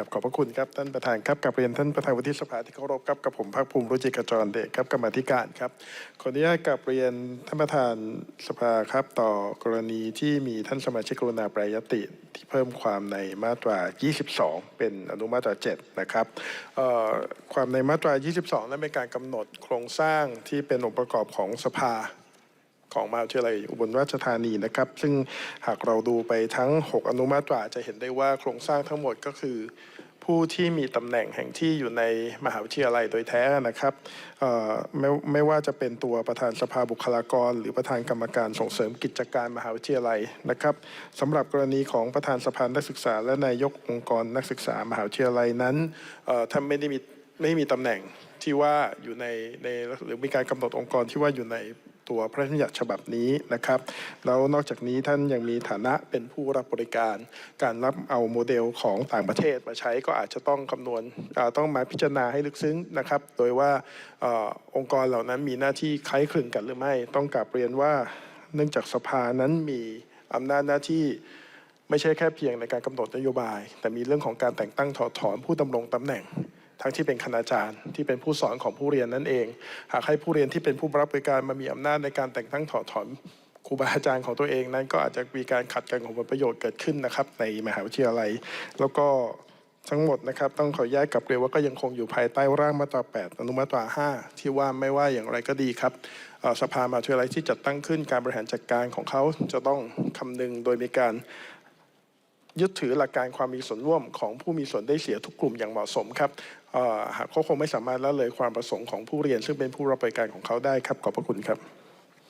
ครับขอบพระคุณครับท่านประธานครับกับเรียนท่านประธานวุฒิสภาที่เคารพครับกับผมภาคภูมิรุจิกจรเดชครับกรรมธิการครับขออนุญาตกับเรียนท่านประธานสภาครับต่อกรณีที่มีท่านสมาชิกกรุณาปรยติที่เพิ่มความในมาตรา 22 เป็นอนุมาตรา 7 นะครับความในมาตรา 22 นั้นเป็นการกำหนดโครงสร้างที่เป็นองค์ประกอบของสภา ของมหาวิทยาลัยอุบลราชธานีนะครับ ซึ่งหากเราดูไปทั้ง 6 อนุมาตราจะเห็นได้ว่าโครงสร้างทั้งหมดก็คือ ผู้ที่มีตำแหน่งแห่งที่อยู่ในมหาวิทยาลัยโดยแท้นะครับไม่ไม่ว่าจะเป็นตัวประธานสภาบุคลากร หรือประธานกรรมการส่งเสริมกิจการมหาวิทยาลัยนะครับสำหรับกรณีของประธานสภานักศึกษา และนายกองค์กรนักศึกษามหาวิทยาลัยนั้นท่านไม่ได้มีไม่มีตำแหน่งที่ว่าอยู่ในในหรือมีการกำหนดองค์กรที่ว่าอยู่ใน ตัวพระราชบัญญัติฉบับนี้นะครับแล้วนอกจากนี้ท่านยังมีฐานะเป็นผู้รับบริการ การรับเอาโมเดลของต่างประเทศมาใช้ก็อาจจะต้องคำนวณต้องมาพิจารณาให้ลึกซึ้งนะครับ โดยว่าออองค์กรเหล่านั้นมีหน้าที่คล้ายคลึงกันหรือไม่ต้องกลับเรียนว่าเนื่องจากสภานั้นมีอำนาจหน้าที่ไม่ใช่แค่เพียงในการกำหนดนโยบาย แต่มีเรื่องของการแต่งตั้งถอดถอนผู้ดำรงตำแหน่ง ทั้งที่เป็นคณาจารย์ที่เป็นผู้สอนของผู้เรียนนั่นเอง หากให้ผู้เรียนที่เป็นผู้รับบริการมามีอำนาจในการแต่งตั้งถอดถอนครูบาอาจารย์ของตัวเองนั้นก็อาจจะมีการขัดกันของผลประโยชน์เกิดขึ้นนะครับ ในมหาวิทยาลัย แล้วก็ทั้งหมดนะครับต้องขอแยกกลับเรียนว่าก็ยังคงอยู่ภายใต้ร่างมาตรา 8 อนุมาตรา 5 ที่ว่าไม่ว่าอย่างไรก็ดีครับสภามหาวิทยาลัยที่จัดตั้งขึ้นการบริหารจัดการของเขาจะต้องคำนึงโดยมีการ ยึดถือหลักการความมีส่วนร่วมของผู้มีส่วนได้เสียทุกกลุ่มอย่างเหมาะสมครับเอ่อหากเขาคงไม่สามารถละเลยความประสงค์ของผู้เรียน ซึ่งเป็นผู้รับบริการของเขาได้ครับขอบพระคุณครับ